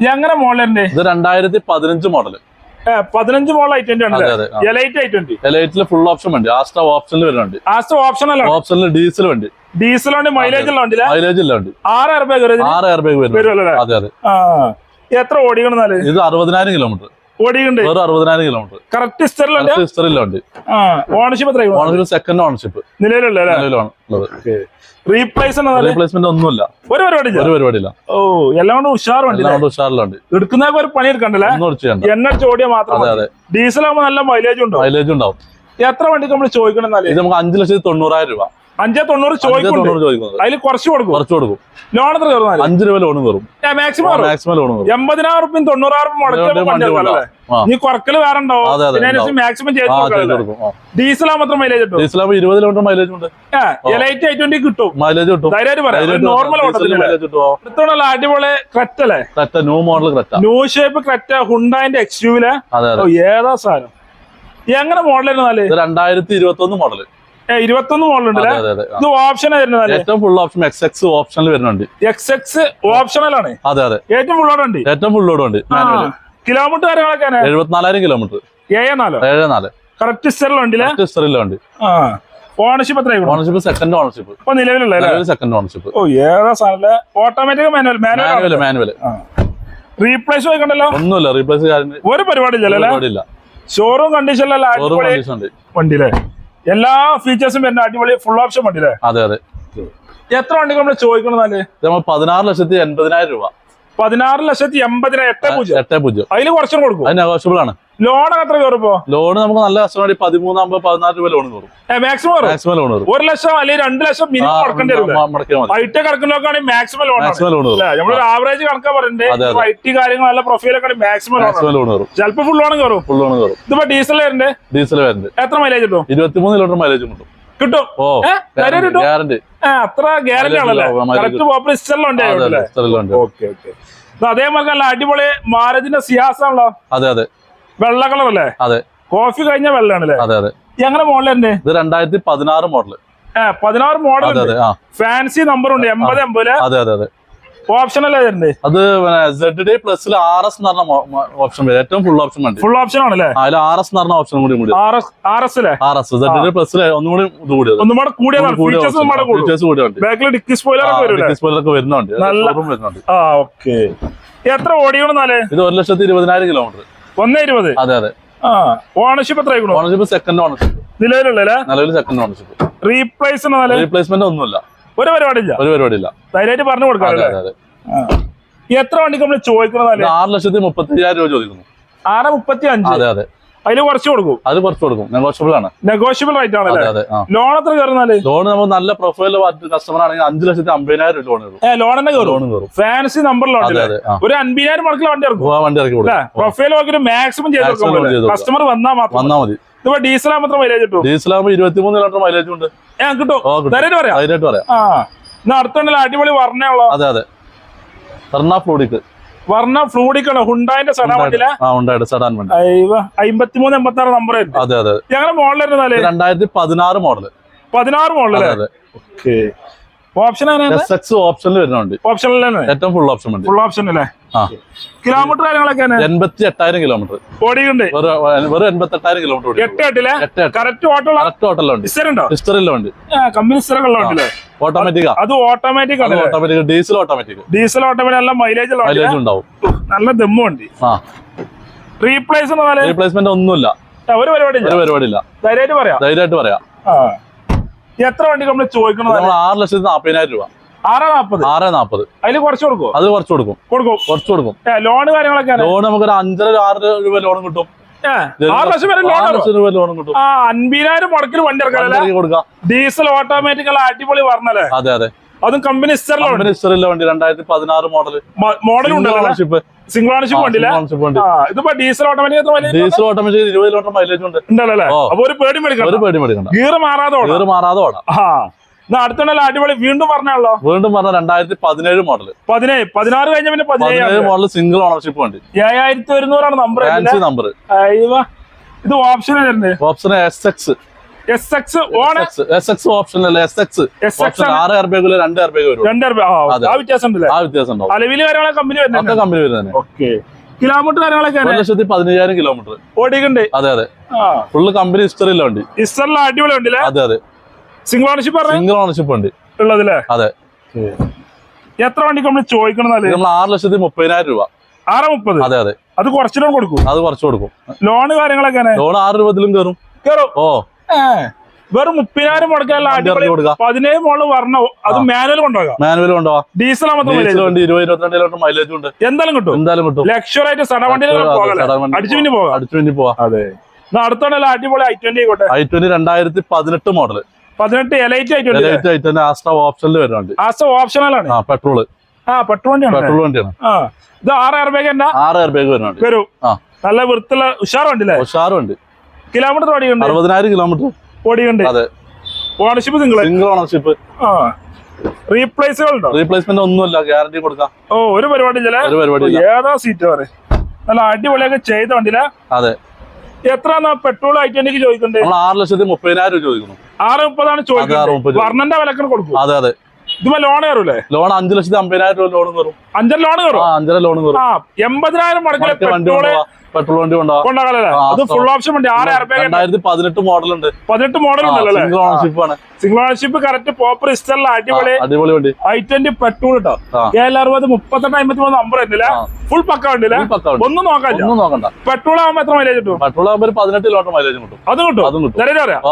എങ്ങനെ മോഡലിന്റെ? ഇത് രണ്ടായിരത്തി പതിനഞ്ച് മോഡൽ പതിനഞ്ച് മോഡൽ ഐ ട്വന്റി ഉണ്ട് എലൈറ്റ് ഐ ട്വന്റി എലൈറ്റിൽ ഫുൾ ഓപ്ഷൻ വണ്ടി ആസ്റ്റ ഓപ്ഷനിൽ വരുന്നുണ്ട്. ആസ്റ്റർ ഓപ്ഷനല്ല ഓപ്ഷനിൽ ഡീസൽ വണ്ടി. ഡീസൽ വണ്ടി മൈലേജ് ഉള്ള വണ്ടി മൈലേജ് ഉള്ള വണ്ടി ആറ് എയർ ബാഗ് ആറ് എയർ ബാഗ് വരും അതെ അതെ. എത്ര ഓടിക്കണെന്നാൽ ഇത് അറുപതിനായിരം കിലോമീറ്റർ ഓടിയുണ്ട് വെറും അറുപതിനായിരം കിലോമീറ്റർ. കറക്റ്റ് ഹിസ്റ്ററിലുണ്ട് ഹിസ്റ്ററിലുണ്ട് ഓണർഷിപ്പ് എത്ര ഓണർഷിപ്പ് സെക്കൻഡ് ഓണർഷിപ്പ് നിലവിലുള്ള നിലവിലാണ് ഉള്ളത് റീപ്ലേസ്മെന്റ് ഒന്നുമില്ല. ഒരു പരിപാടി. ഒരു പരിപാടിയില്ല. ഓ എല്ലാം കൊണ്ട് എല്ലാം കൊണ്ട് ഒരു പണി എടുക്കണ്ടല്ലേ? മാത്രം ഡീസൽ ആകുമ്പോൾ നല്ല മൈലേജ് ഉണ്ടോ? മൈലേജ് ഉണ്ടാവും. എത്ര വണ്ടിക്ക് നമ്മൾ ചോദിക്കണം ഇത് നമുക്ക് അഞ്ചു ലക്ഷത്തി തൊണ്ണൂറായിരം രൂപ. അഞ്ചേ തൊണ്ണൂറ് ചോദിക്കുന്നത് അതിൽ കുറച്ച് കൊടുക്കും. കുറച്ച് കൊടുക്കും. ലോൺ എത്ര കയറുന്നാൽ അഞ്ച് രൂപ ലോൺ കയറും. മാക്സിമം മാക്സിമം ലോൺ കയറും. എൺപതിനായിരം റുപ്യം തൊണ്ണൂറായിരം മുടക്കി. നീ കുറക്കൽ വേറെ ഉണ്ടാവും മാക്സിമം ചെയ്ത് ഡീസൽ ആകുമ്പോൾ മൈലേജ് കിട്ടും? ഇരുപത് കിലോമീറ്റർ മൈലേജ് ഉണ്ട്. എലൈറ്റ് ഐ ട്വന്റി കിട്ടും. മൈലേജ് കിട്ടും. ധൈര്യമായിട്ട് പറയാം. നോർമൽ എടുത്തോണ്ടല്ല അടിപൊളി ക്രെറ്റ അല്ലേ? Creta new model Creta new shape Creta ഹുണ്ടായിന്റെ X യുവിലെ അതെ അതെ. ഏതാ സാധനം? എങ്ങനെ മോഡലായിരുന്നു രണ്ടായിരത്തി ഇരുപത്തി ഒന്ന് മോഡൽ ഇരുപത്തൊന്ന് ആ. ഇത് ഓപ്ഷൻ ഏറ്റവും ഫുൾ ഓപ്ഷൻ എക്സ് എക്സ് ഓപ്ഷനിൽ വരുന്നുണ്ട്. എക്സ് എക്സ് ഓപ്ഷണലാണ് അതെ അതെ. ഏറ്റവും ഫുള്ളോടെ ഉണ്ട്. ഏറ്റവും ഫുൾ ലോഡ് ഉണ്ട്. കിലോമീറ്റർ കാര്യങ്ങളൊക്കെ എഴുപത്തിനാലായിരം കിലോമീറ്റർ ഏഴ് നാലോ? ഏഴ് നാല്. കറക്റ്റ് സ്റ്റെറിലുണ്ട് വണ്ടി ഓണർഷിപ്പ് എത്ര ഓണർഷിപ്പ് സെക്കൻഡ് ഓണർഷിപ്പ് ഇപ്പൊ നിലവിലുള്ള അല്ലേ? സെക്കൻഡ് ഓണർഷിപ്പ് ഓ ഏതാ സാധനം? Automatic manual manual manual replace ആയിക്കൊണ്ടല്ലോ ഒന്നുമില്ല റീപ്ലേസ് ഒരു പരിപാടി ഇല്ല ഷോറൂം കണ്ടീഷനിലല്ല ഉണ്ട്. വണ്ടിയില്ലേ? എല്ലാ ഫീച്ചേഴ്സും വരുന്ന അടിപൊളി ഫുൾ ഓപ്ഷൻ വണ്ടിയില്ലേ? അതെ അതെ. എത്ര വണ്ടി നമ്മൾ ചോദിക്കണമെന്നാൽ നമ്മൾ പതിനാറ് ലക്ഷത്തി എൺപതിനായിരം രൂപ. പതിനാറ് ലക്ഷത്തി എൺപതിനായിരം എട്ട് പൂജ്യം. എട്ട് പൂജ്യം. അതിൽ കുറച്ചും കൊടുക്കും അത് നെഗോഷ്യബിൾ ആണ്. ലോൺ എത്ര കയറും ലോൺ നമുക്ക് നല്ല കസ്റ്റമർ പതിമൂന്നാകുമ്പോൾ പതിനാല് രൂപ ലോൺ കയറും. മാക്സിമം മാക്സിമം ലോൺ കയറും. ഒരു ലക്ഷം അല്ലെങ്കിൽ രണ്ട് ലക്ഷം മിനിമം കൊടുക്കേണ്ടി വരും I T maximum loan maximum loan കയറും. നമ്മളൊരു ആവറേജ് കണക്കാ. പറയുന്നത് ഐ ടി കാര്യങ്ങൾ നല്ല പ്രൊഫൈലൊക്കെ മാക്സിമം മാക്സിമം ലോൺ കയറും. ചിലപ്പോൾ ഫുൾ ലോൺ കയറും. ഫുൾ ലോൺ കയറും. ഇതിപ്പോ ഡീസൽ വരുന്നുണ്ട് ഡീസൽ വരുന്നുണ്ട് എത്ര മൈലേജ് കിട്ടും? ഇരുപത്തിമൂന്ന് കിലോമീറ്റർ മൈലേജ് കിട്ടും കിട്ടും. അത്ര ഗ്യാരണ്ടി ആണല്ലേ കറക്റ്റ് പോപ്പർ ഇസ്റ്ററിലുണ്ട് അതെ. Okay okay. അതേപോലെ നല്ല അടിപൊളി മാരജിന്റെ സിയാസാണല്ലോ. അതെ അതെ. വെള്ള കളർ അല്ലേ? അതെ. കോഫി കഴിഞ്ഞ വെള്ളാണല്ലേ അതെ അതെ. എങ്ങനെ തന്നെ ഇത് രണ്ടായിരത്തി പതിനാറ് മോഡൽ പതിനാറ് മോഡൽ ഉണ്ട്. ഫാൻസി നമ്പർ ഉണ്ട്. എൺപത് എൺപത്. അതെ അതെ അതെ. ഓപ്ഷൻ അല്ലേ അത് സെഡ് ഡേ പ്ലസിൽ ആർ എസ് എന്ന് പറഞ്ഞ ഓപ്ഷൻ വരും. ഏറ്റവും ഫുൾ ഓപ്ഷൻ വേണ്ടി? ഫുൾ ഓപ്ഷൻ ആണല്ലേ? അതിൽ ആർ എസ് എന്ന് പറഞ്ഞ ഓപ്ഷൻ കൂടി കൂടി. R S R S R S Z D പ്ലസിൽ ഒന്നും കൂടി ഇത് ഒന്നും കൂടെ കൂടിയതാണ്. ഫീച്ചേഴ്സ് ഒന്നും ബാക്കിൽ ഡിക്കി സ്പോയിലർ ഒക്കെ വരും ഡിസ്പ്ലേലൊക്കെ വരുന്നുണ്ട്. ആ ഓക്കെ എത്ര ഓടിയോണെന്നാൽ ഇത് ഒരു ലക്ഷത്തി ഇരുപതിനായിരം കിലോമീറ്റർ ഒന്നേ ഇരുപത്? അതെ അതെ. ഓണർഷിപ്പ് എത്ര ഓണർഷിപ്പ് സെക്കൻഡ് ഓണർഷിപ്പ് നിലവിലുള്ള നിലവിൽ സെക്കൻഡ് ഓണർഷിപ്പ് റീപ്ലേസ് എന്നാൽ റീപ്ലേസ്മെന്റ് ഒന്നുമില്ല. ഒരു പരിപാടിയില്ല. ഒരു പരിപാടിയില്ല. ധൈര്യമായിട്ട് പറഞ്ഞു കൊടുക്കാം എത്ര വണ്ടിക്ക് നമ്മൾ ചോദിക്കുന്നത് ആറ് ലക്ഷത്തി മുപ്പത്തി അയ്യായിരം രൂപ ചോദിക്കുന്നു. ആറ് മുപ്പത്തി അഞ്ച് അതെ അതെ. അതിൽ കുറച്ച് കൊടുക്കും. അത് കുറച്ച് കൊടുക്കും. നെഗോഷ്യബിൾ ആണ്. നെഗോഷ്യബിൾ റേറ്റ് ആണ് ലോൺ എത്ര കയറുന്നാൽ ലോൺ നമ്മൾ നല്ല പ്രൊഫൈൽ കസ്റ്റമർ ആണെങ്കിൽ അഞ്ചു ലക്ഷത്തി അമ്പതിനായിരം രൂപ ലോൺ കയറും. ലോൺ തന്നെ കയറും. ലോൺ കയറും. ഫാൻസി നമ്പർ അതെ ഒരു അൻപതിനായിരം മുടക്കിൽ വണ്ടി ഇറക്കും. വണ്ടി ഇറക്കി കൊടുക്കും. പ്രൊഫൈൽ നോക്കിയിട്ട് മാക്സിമം ചെയ്ത് കസ്റ്റമർ വന്നാൽ മാത്രം വന്നാൽ മതി. ഇതിപ്പോ ഡീസൽ മാത്രം മൈലേജ് കിട്ടും? ഡീസൽ ആകുമ്പോൾ ഇരുപത്തിമൂന്ന് കിലോമീറ്റർ മൈലേജ് ഉണ്ട്. ഏ കിട്ടും. ധൈര്യമായിട്ട് പറയാം. ധൈര്യമായിട്ട് പറയാം. ആ അടുത്തുണ്ടല്ലോ അടിപൊളി വർണയുള്ള അതെ അതെ. ഫ്ലൂഡിക്ക്. വർണ ഫ്ലൂഡിക്കാണ് ഹുണ്ടായിന്റെ സടാ വണ്ടിയിലെ? ആ ഉണ്ടായിട്ട് സെഡാൻ വണ്ടി. അമ്പത്തിമൂന്ന് എൺപത്തി ആറ് നമ്പർ അതെ അതെ. ഞങ്ങളുടെ മോഡലായിരുന്നു ഇത് രണ്ടായിരത്തി പതിനാറ് മോഡൽ പതിനാറ് അതെ മോഡലല്ലേ അതെ ഓപ്ഷൻ ഓപ്ഷനിൽ വരുന്നുണ്ട്. ഓപ്ഷൻ ഏറ്റവും ഫുൾ ഓപ്ഷൻ ഉണ്ട് ഫുൾ ഓപ്ഷൻ അല്ലേ? കിലോമീറ്റർ കാര്യങ്ങളൊക്കെ എൺപത്തി എട്ടായിരം കിലോമീറ്റർ ഓടിയുണ്ട് വെറും വെറും എൺപത്തി എട്ടായിരം kilometre correct auto correct company ഓട്ടോമാറ്റിക്കാ അത് ഓട്ടോമാറ്റിക് ആണ് automatic diesel automatic diesel automatic നല്ല മൈലേജ് മൈലേജ് ഉണ്ടാവും. നല്ല ദമ്മ് വണ്ടി. ആ. റീപ്ലേസ് റീപ്ലേസ്മെന്റ് ഒന്നുമില്ല. ഒരു പരിപാടിയില്ല. ധൈര്യമായിട്ട് പറയാം. ധൈര്യമായിട്ട് പറയാം. എത്ര വണ്ടി നമ്മൾ ചോദിക്കണത് നമ്മൾ ആറ് ലക്ഷത്തി നാപ്പതിനായിരം രൂപ. ആറ് നാപ്പത്? ആറ് നാപ്പത്. അതിൽ കുറച്ച് കൊടുക്കും അത് കുറച്ച് കൊടുക്കും. കൊടുക്കും. കുറച്ച് കൊടുക്കും. ലോൺ കാര്യങ്ങളൊക്കെ ലോൺ നമുക്ക് ഒരു അഞ്ചര ആറ് രൂപ ലോൺ കിട്ടും. അൻപതിനായിരം മുടക്കിൽ വണ്ടി ഇറക്കാം ഡീസൽ ഓട്ടോമാറ്റിക് അടിപൊളി പറഞ്ഞല്ലേ അതെ അതെ. അതും കമ്പനി ഇസ്റ്ററിലാണ് കമ്പനി ഹിസ്റ്ററിലെ വണ്ടി. രണ്ടായിരത്തി പതിനാറ് model model ownership single ownership വണ്ടിയില്ല? ഇതിപ്പോ ഡീസൽ ഓട്ടോമാറ്റിക് ഡീസൽ ഓട്ടോമാറ്റിക് ഇരുപത് കിലോമീറ്റർ മൈലേജ് ഉണ്ട്. ഉണ്ടല്ലോ അപ്പൊ ഒരു പേടി ഒരു മേടിക്കണം പേടി മേടിക്കണം ഗീർ മാറാതെ ഗീർ മാറാതെ ഓടാം. അടുത്തുണ്ടല്ലോ അടിപൊളി വീണ്ടും പറഞ്ഞാണല്ലോ? വീണ്ടും പറഞ്ഞ രണ്ടായിരത്തി പതിനേഴ് മോഡൽ പതിനേഴ്. പതിനാറ് കഴിഞ്ഞ പിന്നെ പതിനേഴ് മോഡൽ സിംഗിൾ ഓണർഷിപ്പ് വണ്ടി. ഏഴായിരത്തി ഒരുന്നൂറാണ് നമ്പർ നമ്പർ ഇത് option option S X S X on S X option അല്ല? എസ് എക്സ് എസ് എക്സ് ആറ് എയർ ബാഗിൽ രണ്ട് എയർ ബാഗ് വരും രണ്ടര രൂപ. ആ, ആ വ്യത്യാസം ഉണ്ടല്ലേ ആ വ്യത്യാസം ഉണ്ടാവും അലവിൽ കാര്യങ്ങളെ കമ്പനി വരുന്നത് കമ്പനി വരുന്നത് ഓക്കെ കിലോമീറ്റർ കാര്യങ്ങളൊക്കെ ഒരു ലക്ഷത്തി പതിനയ്യായിരം കിലോമീറ്റർ ഓടിക്കണ്ട് അതെ അതെ. ഫുള്ള് കമ്പനി ഹിസ്റ്ററിയിലെ വണ്ടി. ഇസ്റ്ററിലെ അടിപൊളി ഉണ്ടല്ലേ അതെ അതെ. സിംഗിൾ ഓണർഷിപ്പ് സിംഗിൾ ഓണർഷിപ്പ് ഉണ്ട് ഉള്ളതല്ലേ? അതെ. എത്ര വണ്ടിക്ക് നമ്മൾ ചോദിക്കണമെന്നാൽ നമ്മൾ ആറ് ലക്ഷത്തി മുപ്പതിനായിരം രൂപ. ആറ് മുപ്പത്? അതെ അതെ. അത് കുറച്ചിട്ടും കൊടുക്കും. അത് കുറച്ച് കൊടുക്കും. ലോണ് കാര്യങ്ങളൊക്കെ ലോൺ ആറ് രൂപത്തിലും കയറും കേറും. ഓ. വെറും മുപ്പതിനായിരം മുടക്കാനുള്ള പതിനേഴ് മോൾ വരണം അത് മാനുവൽ കൊണ്ടുപോകാം. മാനുവൽ കൊണ്ടുപോകാം. ഡീസൽ ഇരുപത്തിരണ്ട് മൈലേജ് ഉണ്ട്. എന്തായാലും കിട്ടും. എന്തായാലും കിട്ടും. ലക്ഷറായിട്ട് സടവണ്ടിയിൽ അടിച്ചു പിന്നെ പോകാം. അടിച്ചു പിന്നെ പോവാ അതെ. അടുത്തോടെ അടിപൊളി ഐ ട്വന്റി ആയിക്കോട്ടെ. ഐ ട്വന്റി രണ്ടായിരത്തി പതിനെട്ട് മോഡൽ പതിനെട്ട് എലൈറ്റ് ഐ ട്വന്റി ആസ്ട്ര ഓപ്ഷനിൽ വരുന്നുണ്ട് ആസ്റ്റ ഓപ്ഷണലാണ് ആ പെട്രോൾ ആ പെട്രോൾ വണ്ടിയാണ്. പെട്രോൾ വണ്ടിയാണ്. ആ ഇത് ആറ് എയർ ബാഗ് ആറ് എയർ ബാഗ് വരുന്നുണ്ട് വരും. നല്ല വൃത്തിയുള്ള ഉഷാർ ഉഷാറുണ്ട് ഉണ്ട് കിലോമീറ്റർ ഓടിയുണ്ട് അറുപതിനായിരം കിലോമീറ്റർ ഓടിയുണ്ട് അതെ. ഓണർഷിപ്പ് നിങ്ങൾ സിംഗിൾ ഓണർഷിപ്പ് ആ. റീപ്ലേസുകൾ ഉണ്ടോ? റീപ്ലേസ്മെന്റ് ഒന്നുമില്ല. ഗ്യാരണ്ടി കൊടുക്കാം. ഓ ഒരു പരിപാടി ഒരു പരിപാടി ഏതാ സീറ്റ് വരെ നല്ല അടിപൊളിയൊക്കെ ചെയ്ത വണ്ടിയില്ല അതെ. എത്ര പെട്രോൾ ഐ ട്വന്റിക്ക് ചോദിക്കണ്ടേ? ആറ് ലക്ഷത്തി മുപ്പതിനായിരം രൂപ ചോദിക്കുന്നു. ആറ് മുപ്പതാണ് ചോദിക്കുന്നത്. വർണന്റെ വിലക്കണ കൊടുക്കും. അതെ അതെ. ഇതുമ്പോ ലോൺ കയറൂലേ? ലോൺ അഞ്ചു ലക്ഷത്തി അമ്പതിനായിരം രൂപ ലോൺ കയറും. അഞ്ചര ലോൺ കയറും? അഞ്ചര ലോൺ കയറും. എൺപതിനായിരം മുടക്കിലെ പെട്രോൾ പെട്രോൾ വണ്ടി അത് ഫുൾ ഓപ്ഷൻ വണ്ടി ആറ് എയർ ബാഗ് രണ്ടായിരത്തി പതിനെട്ട് മോഡൽ ഉണ്ട് പതിനെട്ട് മോഡൽ ഉണ്ടല്ലോ? സിംഗിൾ ഓണർഷിപ്പ് ആണ്. സിംഗിൾ ഓണർഷിപ്പ് കറക്റ്റ് പോപ്പർ ഇസ്റ്റല്ല അടിപൊളി. അടിപൊളി വണ്ടി. ഐ ട്വന്റി പെട്രോൾ കേട്ടോ ഏഴ് അറുപത് മുപ്പത്തെട്ട് അമ്പത്തി മൂന്ന് നമ്പർ ഉണ്ടല്ലേ ഫുൾ പക്ക ഉണ്ടല്ലേ. ഒന്നും നോക്കാൻ ഒന്നും നോക്കണ്ട. പെട്രോൾ ആകുമ്പോ എത്ര മൈലേജ് കിട്ടും? പെട്രോൾ ആകുമ്പോൾ ഒരു പതിനെട്ട് കിലോമീറ്റർ മൈലേജ് കിട്ടും. അതും കിട്ടും. അതും കിട്ടും. നിലവിൽ അറിയാം.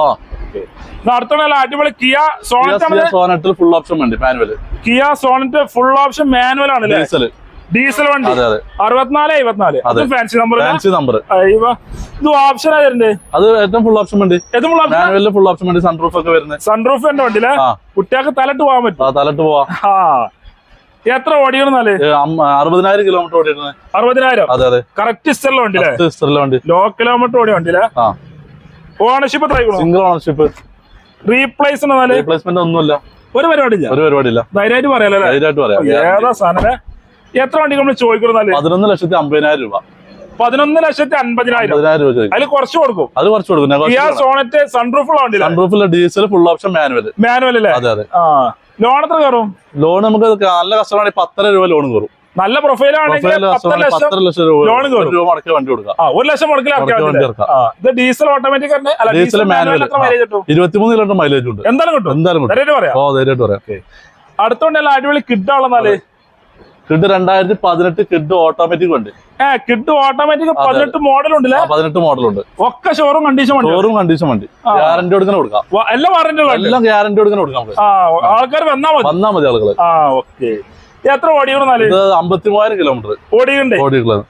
അടുത്തുള്ള അടിപൊളി കിയ സോണറ്റ് ഫുൾ ഓപ്ഷൻ വണ്ടി manual Kia Sonet full option manual ആണ് ഡീസൽ ഡീസൽ വണ്ടി. അറുപത്തിനാല് അമ്പത്തിനാല് അത്. ഫാൻസി നമ്പർ ഫാൻസി നമ്പർ ഇത് ഓപ്ഷൻ ആയിരുന്നു അത് ഏറ്റവും ഫുൾ ഓപ്ഷൻ വണ്ടി. ഏറ്റവും ഫുൾ ഓപ്ഷൻ ഫുൾ ഓപ്ഷൻ വണ്ടി സൺറൂഫ് ഒക്കെ വരുന്നത് സൺറൂഫ് എന്റെ വണ്ടിയിലെ? കുട്ടികൾക്ക് തലട്ട് പോകാൻ പറ്റും തലട്ട് പോവാ. ആ. എത്ര അം- അറുപതിനായിരം കിലോമീറ്റർ ഓടിയിരുന്നത് അറുപതിനായിരം? അതെ അതെ. കറക്റ്റ് ഹിസ്റ്ററിലെ വണ്ടി. ലോ കിലോമീറ്റർ ഓടിയ വണ്ടിയിലെ? ഓണർഷിപ്പ് സിംഗിൾ ഓണർഷിപ്പ് റീപ്ലേസ് എന്നാൽ റീപ്ലേസ്മെന്റ് ഒന്നുമില്ല. ഒരു പരിപാടി ഇല്ല ഒരു പരിപാടിയില്ല. ധൈര്യമായിട്ട് പറയാലോ? ധൈര്യമായിട്ട് പറയാം. ഏതാ സാധനം? എത്ര വണ്ടി നമ്മൾ ചോദിക്കുന്നത് പതിനൊന്ന് ലക്ഷത്തി അമ്പതിനായിരം രൂപ. പതിനൊന്ന് ലക്ഷത്തി അമ്പതിനായിരം പതിനായിരം രൂപ അതിൽ കുറച്ച് കൊടുക്കും. അത് കുറച്ച് കൊടുക്കും. സോണറ്റ് സൺറൂഫുള്ള വണ്ടിയിലെ? സൺറൂഫിലെ diesel full option manual manual അല്ലേ? അതെ അതെ. ലോൺ എത്ര കയറും? ലോൺ നമുക്ക് നല്ല കസ്റ്റമറാണെങ്കിൽ പത്തര രൂപ ലോൺ കയറും. നല്ല രൂപ ലോൺ. ഒരു വണ്ടി ലക്ഷം വണ്ടി ഇത് diesel automatic diesel manual mileage കിട്ടും? ഇരുപത്തിമൂന്ന് കിലോമീറ്റർ മൈലേജ് ഉണ്ട്. എന്തായാലും കിട്ടും. എന്തായാലും പറയാം. അടുത്തോണ്ടല്ല അടിപൊളി കിഡ് ആണെന്നാൽ കിഡ് രണ്ടായിരത്തി പതിനെട്ട് കിഡ് ഓട്ടോമാറ്റിക് ഉണ്ട് കിഡ് ഓട്ടോമാറ്റിക്. പതിനെട്ട് മോഡൽ ഉണ്ട് പതിനെട്ട് മോഡൽ ഉണ്ട്. ഒക്കെ ഷോറും കണ്ടീഷൻ വണ്ടി. ഷോറൂം കണ്ടീഷൻ വണ്ടി. ഗ്യാരണ്ടി കൊടുക്കാൻ കൊടുക്കാം. എല്ലാ വാറന്റി എല്ലാം ഗ്യാരണ്ടി കൊടുക്കാൻ കൊടുക്കാം ആൾക്കാർ വന്നാ മതി. വന്നാ മതി ആളുകൾ ഓക്കെ എത്ര ഓടിക്കണമെന്നാൽ ഇത് അമ്പത്തി മൂവായിരം കിലോമീറ്റർ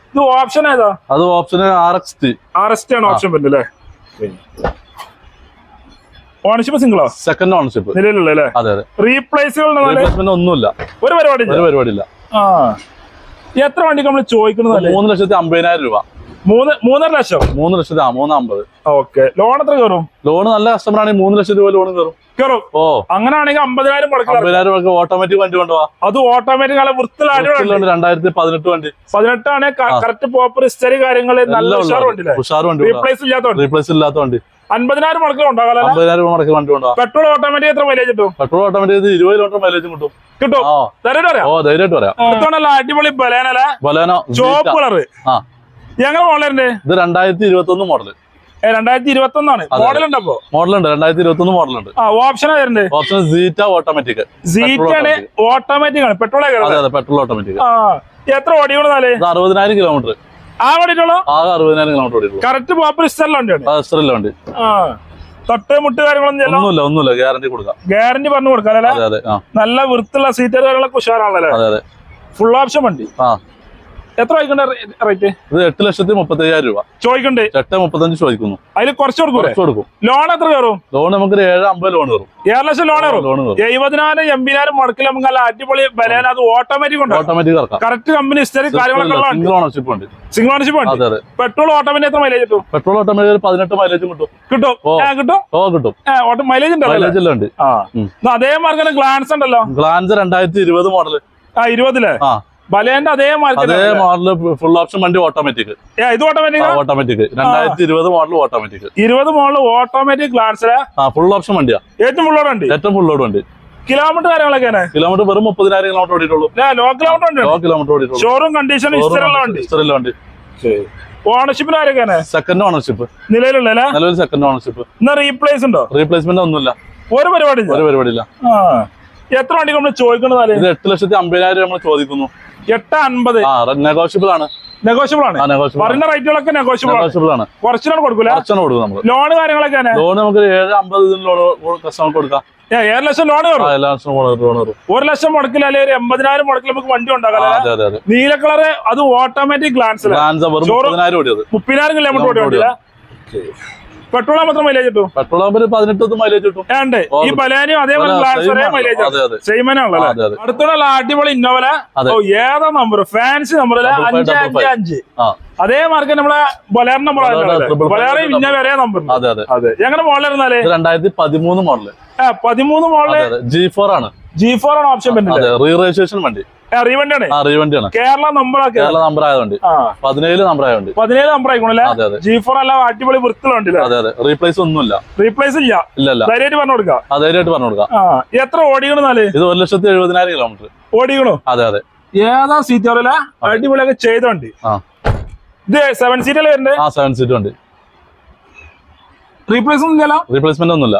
ഇത് ഓപ്ഷൻ ഏതാ? അത് option R X T R T ആണ് ഓപ്ഷൻ വരുന്നത് അല്ലേ ഓണർഷിപ്പ് സിംഗിളോ സെക്കൻഡ് ഓണർഷിപ്പ് നിലവിലുള്ള അല്ലേ അതെ അതെ. റീപ്ലേസുകൾ റീപ്ലേസ്മെന്റ് ഒന്നുമില്ല. ഒരു പരിപാടി ഇല്ല. ഒരു പരിപാടിയില്ല ആ. എത്ര വണ്ടി നമ്മൾ ചോദിക്കുന്നത്? മൂന്ന് ലക്ഷത്തി അമ്പതിനായിരം രൂപ. മൂന്ന് മൂന്നര ലക്ഷം? മൂന്ന് ലക്ഷത്തി മൂന്ന് അമ്പത്. ഓക്കെ. ലോൺ എത്ര കയറും? ലോൺ നല്ല കസ്റ്റമർ ആണെങ്കിൽ മൂന്ന് ലക്ഷം രൂപ ലോൺ കയറും. കയറും? ഓ. അങ്ങനെയാണെങ്കിൽ അമ്പതിനായിരം അമ്പതിനായിരം രൂപ ഓട്ടോമാറ്റിക് വണ്ടി കൊണ്ടുപോവാ അത് ഓട്ടോമാറ്റിക് നല്ല വൃത്തിലായിട്ട് രണ്ടായിരത്തി പതിനെട്ട് വണ്ടി. പതിനെട്ടാണ് കറക്റ്റ് പോപ്പർ ഹിസ്റ്ററി കാര്യങ്ങൾ നല്ല ഉഷാർ വണ്ടി. റീപ്ലേസ് ഇല്ലാത്ത വണ്ടി. റീപ്ലേസ് ഇല്ലാത്ത വണ്ടി. അൻപതിനായിരം മുടക്കിൽ ഉണ്ടാകാലോ അമ്പതിനായിരം മുടക്കി വണ്ടി കൊണ്ടുപോവാ പെട്രോൾ ഓട്ടോമാറ്റിക് എത്ര മൈലേജ് കിട്ടും? പെട്രോൾ ഓട്ടോമാറ്റിക് ഇരുപത് കിലോമീറ്റർ മൈലേജ് കിട്ടും. കിട്ടും? ഓ ധൈര്യമായിട്ട് പറയാം. അടിപൊളി ബലേനോ ചോപ്പ് കളർ ഞങ്ങൾ മോഡലുണ്ട് ഇത് രണ്ടായിരത്തി ഇരുപത്തി ഒന്ന് മോഡൽ രണ്ടായിരത്തി ഇരുപത്തി ഒന്നാണ്. മോഡൽ ഉണ്ടപ്പോ? മോഡലുണ്ട് രണ്ടായിരത്തി ഇരുപത്തി ഒന്ന് മോഡലുണ്ട് ആ option option seat automatic seat ആണ് ഓട്ടോമാറ്റിക് ആണ്. പെട്രോൾ പെട്രോൾ ഓട്ടോമാറ്റിക് എത്ര ഇത് അറുപതിനായിരം കിലോമീറ്റർ ആ ഓടിയിട്ടുള്ളൂ ആകെ അറുപതിനായിരം കിലോമീറ്റർ ഓടിയിട്ടുള്ളൂ. കറക്റ്റ് പോപ്പർ ഹിസ്റ്ററിൽ വണ്ടിയാണ് വണ്ടി. ആ തൊട്ട് മുട്ട് കാര്യങ്ങളൊന്നും ഒന്നുമില്ല ഒന്നുമില്ല. ഗ്യാരണ്ടി കൊടുക്കാം. ഗ്യാരണ്ടി പറഞ്ഞു കൊടുക്കാം അല്ലേ? നല്ല വൃത്തിയുള്ള സീറ്റർ കാര്യങ്ങളൊക്കെ ഉഷാറാണല്ലേ ഫുൾ ഓപ്ഷൻ വണ്ടി. ആ. എത്ര ചോദിക്കണ്ട റേറ്റ് ഇത് എട്ട് ലക്ഷത്തി മുപ്പത്തി അയ്യായിരം രൂപ. ചോദിക്കണ്ടേ? എട്ട് മുപ്പത്തഞ്ച് ചോദിക്കുന്നു. അതിൽ കുറച്ച് കൊടുക്കും. ലോൺ എത്ര കയറും? ലോൺ നമുക്ക് ഏഴ് അമ്പത് ലോൺ കയറും. ഏഴ് ലക്ഷം ലോൺ കയറും? ലോൺ കയറും. എഴുപതിനായിരം എൺപതിനായിരം മുടക്കിൽ നമുക്ക് നല്ല അടിപൊളി ബലേന അത് ഓട്ടോമാറ്റിക് ഉണ്ട്? ഓട്ടോമാറ്റിക് ഇറക്കാം കറക്റ്റ് കമ്പനി ഹിസ്റ്ററി കാര്യങ്ങളൊക്കെ സിംഗിൾ ഓണർഷിപ്പ് ഉണ്ട്. സിംഗിൾ ഓണർഷിപ്പ് ഉണ്ട്? പെട്രോൾ ഓട്ടോമാറ്റിക് എത്ര മൈലേജ് കിട്ടും? പെട്രോൾ ഓട്ടോമാറ്റിക് പതിനെട്ട് മൈലേജ് കിട്ടും. കിട്ടും. കിട്ടും? ഓ കിട്ടും. ഓട്ടോ മൈലേജ് മൈലേജ് എല്ലാം ഉണ്ട്. അതേ മാർഗം ഗ്ലാൻസ് ഉണ്ടല്ലോ? ഗ്ലാൻസ് രണ്ടായിരത്തി ഇരുപത് മോഡൽ ആ ഇരുപതിലെ? ആ. ബലേന്റെ അതേ മാർക്കറ്റ് അതേ മോഡൽ ഫുൾ ഓപ്ഷൻ വണ്ടി ഓട്ടോമാറ്റിക് ഇത് ഓട്ടോമാറ്റിക് ഓട്ടോമാറ്റിക് രണ്ടായിരത്തി ഇരുപത് മോഡൽ ഓട്ടോമാറ്റിക് ഇരുപത് മോഡൽ ഓട്ടോമാറ്റിക് ഗ്ലാൻസിലെ ഫുൾ ഓപ്ഷൻ വണ്ടിയാ. ഏറ്റവും ഫുള്ളോടെ വണ്ടി? ഏറ്റവും ഫുൾ ലോഡ് വണ്ടി. കിലോമീറ്റർ കാര്യങ്ങളൊക്കെയാണ് കിലോമീറ്റർ വെറും മുപ്പതിനായിരം കിലോമീറ്റർ ഓടിയിട്ടുള്ളൂ. ലോ കിലോമീറ്റർ ലോ കിലോമീറ്റർ ഓടിയിട്ടുള്ളൂ. ഷോറൂം കണ്ടീഷൻ ഇഷ്ടമുള്ള വണ്ടി. ഓണർഷിപ്പിന് ആരൊക്കെയാണ് സെക്കൻഡ് ഓണർഷിപ്പ് നിലവിലുള്ള നിലവിൽ സെക്കൻഡ് ഓണർഷിപ്പ് എന്നാ റീപ്ലേസ് ഉണ്ടോ? റീപ്ലേസ്മെന്റ് ഒന്നുമില്ല. ഒരു പരിപാടി ഒരു പരിപാടിയില്ല എത്ര വണ്ടി നമ്മൾ ചോദിക്കുന്നത് എട്ട് ലക്ഷത്തി അമ്പതിനായിരം നമ്മൾ ചോദിക്കുന്നു. എട്ട് അൻപത് നെഗോഷ്യബിൾ ആണ്. നെഗോഷ്യബിൾ ആണ്. പറഞ്ഞ പറയുന്ന റേറ്റുകളൊക്കെ നെഗോഷ്യബിൾ ആണ്. കുറച്ചിനാണ് കൊടുക്കൂല? കൊടുക്കും നമ്മൾ ലോൺ കാര്യങ്ങളൊക്കെ ലോൺ നമുക്ക് ഏഴ് അമ്പത് ലോൺ കസ്റ്റമർക്ക് കൊടുക്കാം. ഏഴ് ലക്ഷം ലോൺ കയറും. ഒരു ലക്ഷം മുടക്കില്ല അല്ലെ ഒരു എൺപതിനായിരം മുടക്കിൽ നമുക്ക് വണ്ടി ഉണ്ടാകാം നീല കളറ് അത് ഓട്ടോമാറ്റിക് ഗ്ലാൻസ് മുപ്പതിനായിരം കിലോമീറ്റർ ഓടി വണ്ടിയില്ല പെട്രോൾ മാത്രം മൈലേജ് കിട്ടും. പെട്രോൾ ആകുമ്പോൾ പതിനെട്ട് മൈലേജ് കിട്ടും. ഏണ്ട് ഈ പലാനും അതേപോലെ മൈലേജ് അതെ, അതെ. സെയിം തന്നെ ആ, ഉള്ളല്ലേ അതെ അതെ. അടുത്തുള്ള അടിപൊളി ഇന്നോവല ഏതാ നമ്പർ ഫാൻസി നമ്പറിൽ five, അഞ്ച് അഞ്ച് അഞ്ച്. അതേ മാർക്ക് നമ്മളെ ബൊലേറിന്റെ നമ്പർ five, ബൊലേറെ പിന്നെ വരെ നമ്പർ എങ്ങനെ മോളിലിരുന്നാലേ ഇത് രണ്ടായിരത്തി പതിമൂന്ന് മോഡൽ പതിമൂന്ന് അതെ ജി ഫോർ ആണ്. ജി ഫോർ ആണ് ഓപ്ഷൻ വരുന്നത്. റീ രജിസ്ട്രേഷൻ വണ്ടി. റീവണ്ടിയാണ്? ആ റീ വണ്ടിയാണ് കേരള നമ്പർ കേരള. നമ്പർ ആയതുകൊണ്ട്. പതിനേഴ് നമ്പർ ആയതുകൊണ്ട്. പതിനേഴ് നമ്പർ ആയിക്കോണല്ലേ? ജി ഫോർ അല്ല അടിപൊളി വൃത്തിലുണ്ടല്ലേ അതെ അതെ. റീപ്ലേസ് ഒന്നുമില്ല. റീപ്ലേസ് ഇല്ല. ഇല്ല ധൈര്യമായിട്ട് പറഞ്ഞു കൊടുക്കാം. ധൈര്യമായിട്ട് പറഞ്ഞു കൊടുക്കാം. എത്ര ഓടിക്കണെന്നാൽ ഇത് ഒരു ലക്ഷത്തി എഴുപതിനായിരം കിലോമീറ്റർ ഓടിക്കണോ? അതെ അതെ. ഏതാ സീറ്റ് അറിയില്ല അടിപൊളിയൊക്കെ ചെയ്തോണ്ട് ആ. ഇത് സെവൻ സീറ്റ് അല്ലേ വരുന്നത് ആ സെവൻ സീറ്റ് ഉണ്ട് റീപ്ലേസ് ഒന്നും റീപ്ലേസ്മെന്റ് ഒന്നുമില്ല.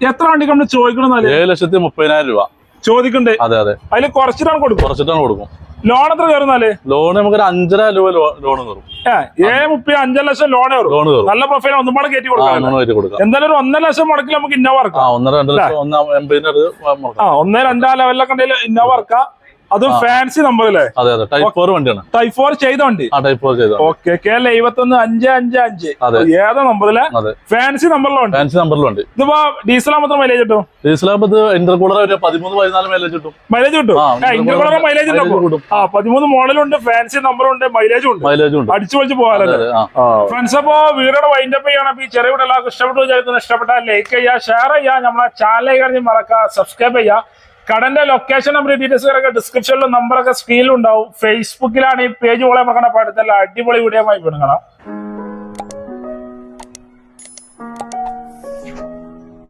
എത്ര വണ്ടി നമ്മൾ ചോദിക്കണം ഏഴ് ലക്ഷത്തി മുപ്പതിനായിരം രൂപ. ചോദിക്കണ്ടേ? അതെ അതെ. അതിൽ കുറച്ചിട്ടാണ് കൊടുക്കും. കുറച്ചിട്ടാണ് കൊടുക്കും. ലോൺ എത്ര കയറുന്നാൽ? ലോൺ നമുക്ക് ഒരു അഞ്ചര രൂപ ലോൺ കയറും. ഏ ഏഴ് മുപ്പത് അഞ്ചര ലക്ഷം ലോൺ ലോൺ കയറും. നല്ല പ്രൊഫൈൽ ഒന്നും പാടെ കയറ്റി കൊടുക്കാം എന്തായാലും ഒരു ഒന്നര ലക്ഷം മുടക്കിൽ നമുക്ക് ഇന്നോവ ഇറക്കാം ഒന്നര രണ്ട് ലക്ഷം ഒന്ന് രണ്ടാ ലെവലിലൊക്കെ ഉണ്ടെങ്കിൽ ഇന്നോവ ഇറക്കാം അതും ഫാൻസി നമ്പർ അല്ലേ അതെ അതെ. ടൈപ്പ് ഫോർ വണ്ടിയാണ്. ടൈപ്പ് ഫോർ ചെയ്ത വണ്ടി? ആ ടൈപ്പ് ഫോർ ചെയ്ത ഓക്കെ കെ എൽ എഴുപത്തൊന്ന് അഞ്ച് അഞ്ച് അഞ്ച്. ഏതാ നമ്പറിലെ ഫാൻസി നമ്പറിലുണ്ട് ഫാൻസി നമ്പറിലോ വണ്ടി. ഇതിപ്പോ ഡീസൽ മാത്രം മൈലേജ് കിട്ടും? ഡീസൽ ആകുമ്പോൾ ഇന്റർകൂളർ ഒരു പതിമൂന്ന് പതിനാല് മൈലേജ് കിട്ടും. മൈലേജ് കിട്ടും? ഇന്റർകൂളർ മൈലേജ് കിട്ടും. ആ പതിമൂന്ന് മോഡലുണ്ട് ഫാൻസി നമ്പറുണ്ട് മൈലേജും ഉണ്ട് മൈലേജ് ഉണ്ട്. അടിച്ചു പൊളിച്ച് പോകാറുണ്ട് ഫ്രണ്ട്സ് അപ്പോ വൈൻഡപ്പ് ചെയ്യണം അപ്പൊ ഈ ചെറിയ എല്ലാവർക്കും ഇഷ്ടപ്പെട്ടു വിചാരിക്കുന്നു. ഇഷ്ടപ്പെട്ടാൽ ലൈക്ക് ചെയ്യുക ഷെയർ ചെയ്യുക. നമ്മളെ ചാനൽ കഴിഞ്ഞ് മറക്കുക സബ്സ്ക്രൈബ് ചെയ്യുക. കടന്റെ ലൊക്കേഷൻ നമ്പർ ഡീറ്റെയിൽസ് കിടക്കുക ഡിസ്ക്രിപ്ഷനിലും നമ്പറൊക്കെ സ്ക്രീനിലുണ്ടാവും ഫേസ്ബുക്കിലാണ് ഈ പേജ് പോലെ മറക്കണ പാടത്തല്ല അടിപൊളി വീഡിയോ ആയി വിടുങ്ങണം